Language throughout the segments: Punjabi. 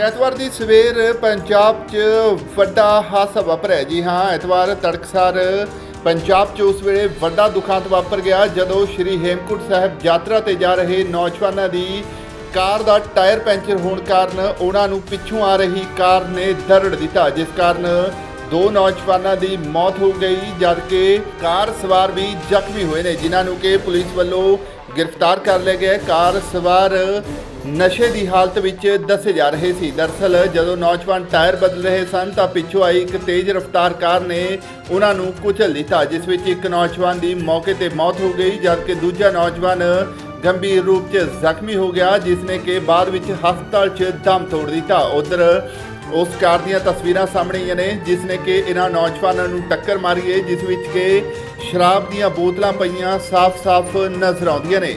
ਐਤਵਾਰ ਦੀ ਸਵੇਰ ਪੰਜਾਬ 'ਚ ਵੱਡਾ ਹਾਦਸਾ ਵਾਪਰਿਆ ਜੀ ਹਾਂ, ਐਤਵਾਰ ਤੜਕਸਾਰ ਪੰਜਾਬ 'ਚ ਉਸ ਵੇਲੇ ਵੱਡਾ ਦੁਖਾਂਤ ਵਾਪਰ ਗਿਆ ਜਦੋਂ ਸ਼੍ਰੀ ਹੇਮਕੁੰਟ ਸਾਹਿਬ ਯਾਤਰਾ ਤੇ ਜਾ ਰਹੇ ਨੌਜਵਾਨਾਂ ਦੀ ਕਾਰ ਦਾ ਟਾਇਰ ਪੈਂਚਰ ਹੋਣ ਕਾਰਨ ਉਹਨਾਂ ਨੂੰ ਪਿੱਛੋਂ ਆ ਰਹੀ ਕਾਰ ਨੇ ਦਰੜ ਦਿੱਤਾ, ਜਿਸ ਕਾਰਨ ਦੋ ਨੌਜਵਾਨਾਂ ਦੀ ਮੌਤ ਹੋ ਗਈ, ਜਦਕਿ ਕਾਰ ਸਵਾਰ ਵੀ ਜ਼ਖਮੀ ਹੋਏ ਨੇ, ਜਿਨ੍ਹਾਂ ਨੂੰ ਕਿ ਪੁਲਿਸ ਵੱਲੋਂ ਗ੍ਰਿਫਤਾਰ ਕਰ ਲਿਆ ਗਿਆ ਕਾਰ ਸਵਾਰ ਨਸ਼ੇ ਦੀ ਹਾਲਤ ਵਿੱਚ ਦੱਸੇ ਜਾ ਰਹੇ ਸੀ। ਦਰਸਲ ਜਦੋਂ ਨੌਜਵਾਨ ਟਾਇਰ ਬਦਲ ਰਹੇ ਸਨ, ਤਾਂ ਪਿੱਛੋਂ ਆਈ ਇੱਕ ਤੇਜ਼ ਰਫ਼ਤਾਰ ਕਾਰ ਨੇ ਉਹਨਾਂ ਨੂੰ ਕੁਚਲ ਦਿੱਤਾ, ਜਿਸ ਵਿੱਚ ਇੱਕ ਨੌਜਵਾਨ ਦੀ ਮੌਕੇ ਤੇ ਮੌਤ ਹੋ ਗਈ, ਜਦਕਿ ਦੂਜਾ ਨੌਜਵਾਨ ਗੰਭੀਰ ਰੂਪ 'ਚ ਜ਼ਖਮੀ ਹੋ ਗਿਆ ਜਿਸ ਨੇ ਕਿ ਬਾਅਦ ਵਿੱਚ ਹਸਪਤਾਲ 'ਚ ਦਮ ਤੋੜ ਦਿੱਤਾ। ਉਧਰ ਉਸ ਕਾਰ ਦੀਆਂ ਤਸਵੀਰਾਂ ਸਾਹਮਣੇ ਆਈਆਂ ਨੇ ਜਿਸ ਨੇ ਕਿ ਇਹਨਾਂ ਨੌਜਵਾਨਾਂ ਨੂੰ ਟੱਕਰ ਮਾਰੀ ਹੈ, ਜਿਸ ਵਿੱਚ ਕਿ ਸ਼ਰਾਬ ਦੀਆਂ ਬੋਤਲਾਂ ਪਈਆਂ ਸਾਫ਼-ਸਾਫ਼ ਨਜ਼ਰ ਆਉਂਦੀਆਂ ਨੇ।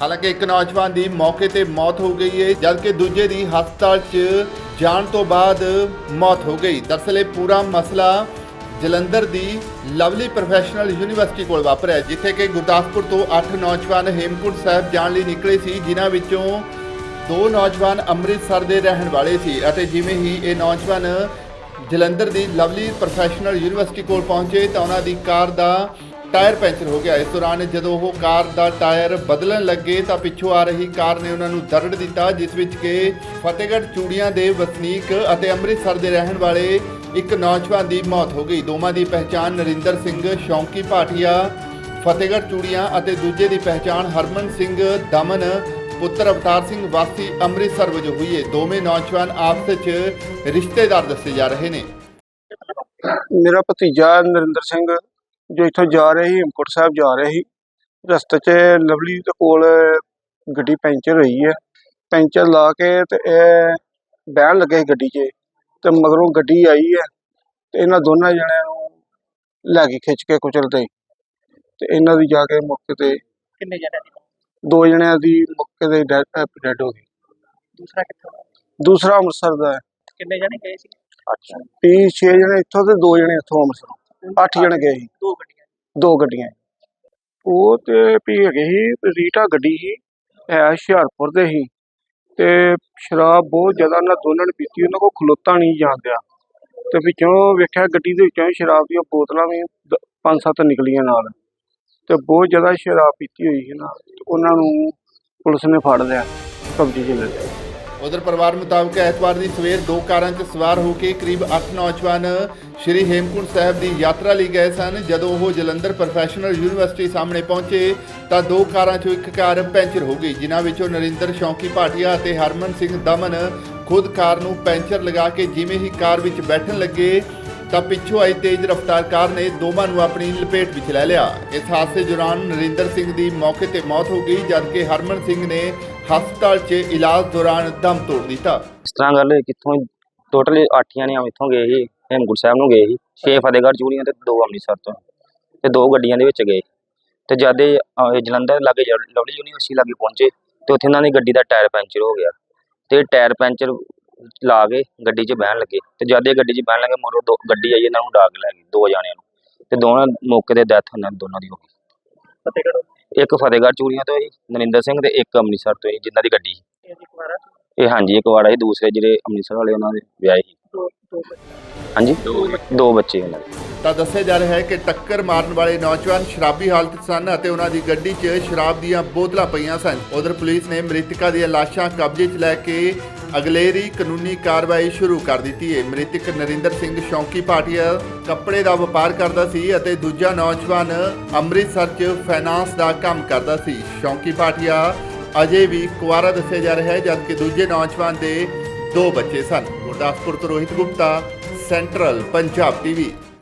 ਹਾਲਾਂਕਿ ਇੱਕ ਨੌਜਵਾਨ ਦੀ ਮੌਕੇ ਤੇ ਮੌਤ ਹੋ ਗਈ ਹੈ, ਜਦਕਿ ਦੂਜੇ ਦੀ ਹਸਪਤਾਲ 'ਚ ਜਾਣ ਤੋਂ ਬਾਅਦ ਮੌਤ ਹੋ ਗਈ। ਦਰਅਸਲ ਇਹ ਪੂਰਾ ਮਸਲਾ ਜਲੰਧਰ ਦੀ ਲਵਲੀ ਪ੍ਰੋਫੈਸ਼ਨਲ ਯੂਨੀਵਰਸਿਟੀ ਕੋਲ ਵਾਪਰਿਆ, ਜਿੱਥੇ ਕਿ ਗੁਰਦਾਸਪੁਰ ਤੋਂ 8 ਨੌਜਵਾਨ ਹੇਮਕੁੰਟ ਸਾਹਿਬ ਜਾਣ ਲਈ ਨਿਕਲੇ ਸੀ, ਜਿਨ੍ਹਾਂ ਵਿੱਚੋਂ ਦੋ ਨੌਜਵਾਨ ਅੰਮ੍ਰਿਤਸਰ ਦੇ ਰਹਿਣ ਵਾਲੇ ਸੀ ਅਤੇ ਜਿਵੇਂ ਹੀ ਇਹ ਨੌਜਵਾਨ ਜਲੰਧਰ ਦੀ ਲਵਲੀ ਪ੍ਰੋਫੈਸ਼ਨਲ ਯੂਨੀਵਰਸਿਟੀ ਕੋਲ ਪਹੁੰਚੇ ਤਾਂ ਉਹਨਾਂ ਦੀ ਕਾਰ ਦਾ ਟਾਇਰ ਪੈਂਚਰ ਹੋ ਗਿਆ। ਇਸ ਦੌਰਾਨ ਜਦੋਂ ਉਹ ਕਾਰ ਦਾ ਟਾਇਰ ਬਦਲਣ ਲੱਗੇ ਤਾਂ ਪਿੱਛੋਂ ਆ ਰਹੀ ਕਾਰ ਨੇ ਉਹਨਾਂ ਨੂੰ ਦਰੜ ਦਿੱਤਾ, ਜਿਸ ਵਿੱਚ ਕਿ ਫਤਿਹਗੜ੍ਹ ਚੂੜੀਆਂ ਦੇ ਵਸਨੀਕ ਅਤੇ ਅੰਮ੍ਰਿਤਸਰ ਦੇ ਰਹਿਣ ਵਾਲੇ ਇੱਕ ਨੌਜਵਾਨ ਦੀ ਮੌਤ ਹੋ ਗਈ। ਦੋਵਾਂ ਦੀ ਪਹਿਚਾਣ ਨਰਿੰਦਰ ਸਿੰਘ, ਸ਼ੌਂਕੀ ਭਾਟੀਆ, ਫਤਿਹਗੜ੍ਹ ਚੂੜੀਆਂ ਅਤੇ ਦੂਜੇ ਦੀ ਪਹਿਚਾਣ ਹਰਮਨ ਸਿੰਘ ਦਮਨ ਪੁੱਤਰ ਅਵਤਾਰ ਸਿੰਘ ਵਾਸੀ ਅੰਮ੍ਰਿਤਸਰ ਵਜੋਂ ਹੋਈ ਹੈ ਦੋਵੇਂ ਨੌਜਵਾਨ ਆਪਸ ਵਿੱਚ ਰਿਸ਼ਤੇਦਾਰ ਦੱਸੇ ਜਾ ਰਹੇ ਨੇ। ਮੇਰਾ ਭਤੀਜਾ ਨਰਿੰਦਰ ਸਿੰਘ ਜੋ ਇੱਥੋਂ ਜਾ ਰਿਹਾ ਸੀ ਹੇਮਕੋਟ ਸਾਹਿਬ ਜਾ ਰਿਹਾ ਸੀ। ਰਸਤੇ 'ਚ ਲਵਲੀ ਦੇ ਕੋਲ ਗੱਡੀ ਪੈਂਚਰ ਹੋਈ ਹੈ। ਪੈਂਚਰ ਲਾ ਕੇ ਤੇ ਇਹ ਬਹਿਣ ਲੱਗੇ ਸੀ ਗੱਡੀ 'ਚ ਤੇ ਮਗਰੋਂ ਗੱਡੀ ਆਈ ਹੈ ਤੇ ਇਹਨਾਂ ਦੋਨਾਂ ਜਣਿਆਂ ਨੂੰ ਲੈ ਕੇ ਖਿੱਚ ਕੇ ਕੁਚਲਦੇ। ਤੇ ਇਹਨਾਂ ਦੀ ਜਾ ਕੇ ਮੌਕੇ ਤੇ ਕਿੰਨੇ ਜਣੇ ਨੇ ਦੋ ਜਣਿਆਂ ਦੀ ਮੌਕੇ ਤੇ ਡੈਡ ਹੋ ਗਈ। ਦੂਸਰਾ ਕਿੱਥੋਂ ਦਾ? ਦੂਸਰਾ ਅੰਮ੍ਰਿਤਸਰ ਦਾ ਹੈ। ਕਿੰਨੇ ਜਣੇ ਗਏ ਸੀ? ਅੱਛਾ। 30 ਛੇ ਜਣੇ ਇੱਥੋਂ ਤੇ ਦੋ ਜਣੇ ਇੱਥੋਂ ਅੰਮ੍ਰਿਤਸਰੋਂ ਅੱਠ ਜਣੇ ਗਏ ਸੀ। ਦੋ ਗੱਡੀਆਂ। ਦੋ ਗੱਡੀਆਂ। ਉਹ ਤੇ ਵੀ ਹੈਗੇ ਸੀ ਰੀਟਾ ਗੱਡੀ ਸੀ ਹੁਸ਼ਿਆਰਪੁਰ ਦੇ ਸੀ। ਤੇ ਸ਼ਰਾਬ ਬਹੁਤ ਜ਼ਿਆਦਾ ਉਹਨਾਂ ਦੋਨਾਂ ਨੇ ਪੀਤੀ ਉਹਨਾਂ ਕੋਲ ਖਲੋਤਾ ਨਹੀਂ ਜਾਂਦਿਆ ਤੇ ਵਿੱਚੋਂ ਵੇਖਿਆ ਗੱਡੀ ਦੇ ਵਿੱਚੋਂ ਸ਼ਰਾਬ ਦੀਆਂ ਬੋਤਲਾਂ ਵੀ ਦ- ਪੰਜ ਸੱਤ ਨਿਕਲੀਆਂ ਨਾਲ। ਤੇ ਬਹੁਤ ਜ਼ਿਆਦਾ ਸ਼ਰਾਬ ਪੀਤੀ ਹੋਈ ਸੀ ਨਾ ਉਹਨਾਂ ਨੂੰ ਪੁਲਿਸ ਨੇ ਫੜ ਲਿਆ, ਕਬਜ਼ੇ 'ਚ ਲੈ ਲਿਆ। ਉਧਰ ਪਰਿਵਾਰ ਮੁਤਾਬਕ ਐਤਵਾਰ ਦੀ ਸਵੇਰ ਦੋ ਕਾਰਾਂ 'ਚ ਸਵਾਰ ਹੋ ਕੇ ਕਰੀਬ 8 ਨੌਜਵਾਨ ਸ਼੍ਰੀ ਹੇਮਕੁੰਟ ਸਾਹਿਬ ਦੀ ਯਾਤਰਾ ਲਈ ਗਏ ਸਨ। ਜਦੋਂ ਉਹ ਜਲੰਧਰ ਪ੍ਰੋਫੈਸ਼ਨਲ ਯੂਨੀਵਰਸਿਟੀ ਸਾਹਮਣੇ ਪਹੁੰਚੇ, ਤਾਂ ਦੋ ਕਾਰਾਂ 'ਚੋਂ ਇੱਕ ਕਾਰ ਪੈਂਚਰ ਹੋ ਗਈ, ਜਿਨ੍ਹਾਂ ਵਿੱਚੋਂ ਨਰਿੰਦਰ ਸ਼ੌਂਕੀ ਭਾਟੀਆ ਅਤੇ ਹਰਮਨ ਸਿੰਘ ਦਮਨ ਖੁਦ ਕਾਰ ਨੂੰ ਪੈਂਚਰ ਲਗਾ ਕੇ ਜਿਵੇਂ ਹੀ ਕਾਰ ਵਿੱਚ ਬੈਠਣ ਲੱਗੇ ਤਾਂ ਪਿੱਛੋਂ ਆਈ ਤੇਜ਼ ਰਫ਼ਤਾਰ ਕਾਰ ਨੇ ਦੋਵਾਂ ਨੂੰ ਆਪਣੀ ਲਪੇਟ ਵਿੱਚ ਲੈ ਲਿਆ। ਇਸ ਹਾਦਸੇ ਦੌਰਾਨ ਨਰਿੰਦਰ ਸਿੰਘ ਦੀ ਮੌਕੇ ਤੇ ਮੌਤ ਹੋ ਗਈ ਜਦਕਿ ਹਰਮਨ ਸਿੰਘ ਨੇ ਹਸਪਤਾਲ 'ਚ ਇਲਾਜ ਦੌਰਾਨ ਦਮ ਤੋੜ ਦਿੱਤਾ। ਇਸ ਤਰ੍ਹਾਂ ਗੱਲ ਹੋਈ, ਕਿੱਥੋਂ ਟੋਟਲ 8 ਜਣੇ ਇੱਥੋਂ ਗਏ ਸੀ, ਹੇਮਕੁੰਟ ਸਾਹਿਬ ਨੂੰ ਗਏ ਸੀ 6 ਫਤਿਹਗੜ੍ਹ ਚੂੜੀਆਂ ਤੇ ਦੋ ਅੰਮ੍ਰਿਤਸਰ ਤੋਂ, ਤੇ ਦੋ ਗੱਡੀਆਂ ਦੇ ਵਿੱਚ ਗਏ। ਤੇ ਜਦ ਇਹ ਜਲੰਧਰ ਲਾਗੇ ਲਵਲੀ ਯੂਨੀਵਰਸਿਟੀ ਲਾਗੇ ਪਹੁੰਚੇ, ਤੇ ਉੱਥੇ ਇਹਨਾਂ ਦੀ ਗੱਡੀ ਦਾ ਟਾਇਰ ਪੈਂਚਰ ਹੋ ਗਿਆ। ਤੇ ਟਾਇਰ ਪੈਂਚਰ ਲਾ ਕੇ ਗੱਡੀ 'ਚ ਬਹਿਣ ਲੱਗੇ ਤੇ ਜਦ ਇਹ ਗੱਡੀ 'ਚ ਬਹਿਣ ਲੱਗੇ ਮੋਰੋ ਦੋ ਗੱਡੀ ਆਈ ਇਹਨਾਂ ਨੂੰ ਡਾਗ ਲੈ ਗਈ ਦੋ ਜਾਣਿਆਂ ਨੂੰ ਤੇ ਦੋਨਾਂ ਮੌਕੇ ਤੇ ਡੈਥ ਉਹਨਾਂ ਦੋਨਾਂ ਦੀ ਹੋ ਗਈ। ਫਤਿਹਗੜ੍ਹ ਇੱਕ ਫਤਿਹਗੜ੍ਹ ਚੂੜੀਆਂ ਤੋਂ ਸੀ ਨਰਿੰਦਰ ਸਿੰਘ ਤੇ ਇੱਕ ਅੰਮ੍ਰਿਤਸਰ ਤੋਂ ਸੀ ਜਿਨ੍ਹਾਂ ਦੀ ਗੱਡੀ ਸੀ। ਇਹ ਹਾਂਜੀ ਇੱਕ ਵਾੜਾ ਸੀ ਦੂਸਰੇ ਜਿਹੜੇ ਅੰਮ੍ਰਿਤਸਰ ਵਾਲੇ ਉਹਨਾਂ ਦੇ ਵਿਆਹੇ ਸੀ। ਹਾਂਜੀ? ਦੋ ਬੱਚੇ ਉਹਨਾਂ ਦੇ। ਤਾਂ ਦੱਸਿਆ ਜਾ ਰਿਹਾ ਹੈ ਕਿ ਟੱਕਰ ਮਾਰਨ ਵਾਲੇ ਨੌਜਵਾਨ ਸ਼ਰਾਬੀ ਹਾਲਤ 'ਚ ਸਨ ਅਤੇ ਉਹਨਾਂ ਦੀ ਗੱਡੀ 'ਚ ਸ਼ਰਾਬ ਦੀਆਂ ਬੋਤਲਾਂ ਪਈਆਂ ਸਨ। ਉਧਰ ਪੁਲਿਸ ਨੇ ਮ੍ਰਿਤਕਾਂ ਦੀਆਂ ਲਾਸ਼ਾਂ ਕਬਜ਼ੇ 'ਚ ਲੈ ਕੇ ਅਗਲੇਰੀ ਕਾਨੂੰਨੀ ਕਾਰਵਾਈ ਸ਼ੁਰੂ ਕਰ ਦਿੱਤੀ ਹੈ। ਮ੍ਰਿਤਕ ਨਰਿੰਦਰ ਸਿੰਘ ਸ਼ੌਂਕੀ ਭਾਟੀਆ ਕੱਪੜੇ ਦਾ ਵਪਾਰ ਕਰਦਾ ਸੀ ਅਤੇ ਦੂਜਾ ਨੌਜਵਾਨ ਅੰਮ੍ਰਿਤਸਰ 'ਚ ਫਾਈਨਾਂਸ ਦਾ ਕੰਮ ਕਰਦਾ ਸੀ। ਸ਼ੌਂਕੀ ਭਾਟੀਆ ਅਜੇ ਵੀ ਕੁਆਰਾ ਦੱਸਿਆ ਜਾ ਰਿਹਾ ਹੈ, ਜਦਕਿ ਦੂਜੇ ਨੌਜਵਾਨ ਦੇ ਦੋ ਬੱਚੇ ਸਨ। ਗੁਰਦਾਸਪੁਰ ਤੋਂ ਰੋਹਿਤ ਗੁਪਤਾ, ਸੈਂਟਰਲ ਪੰਜਾਬ ਟੀਵੀ।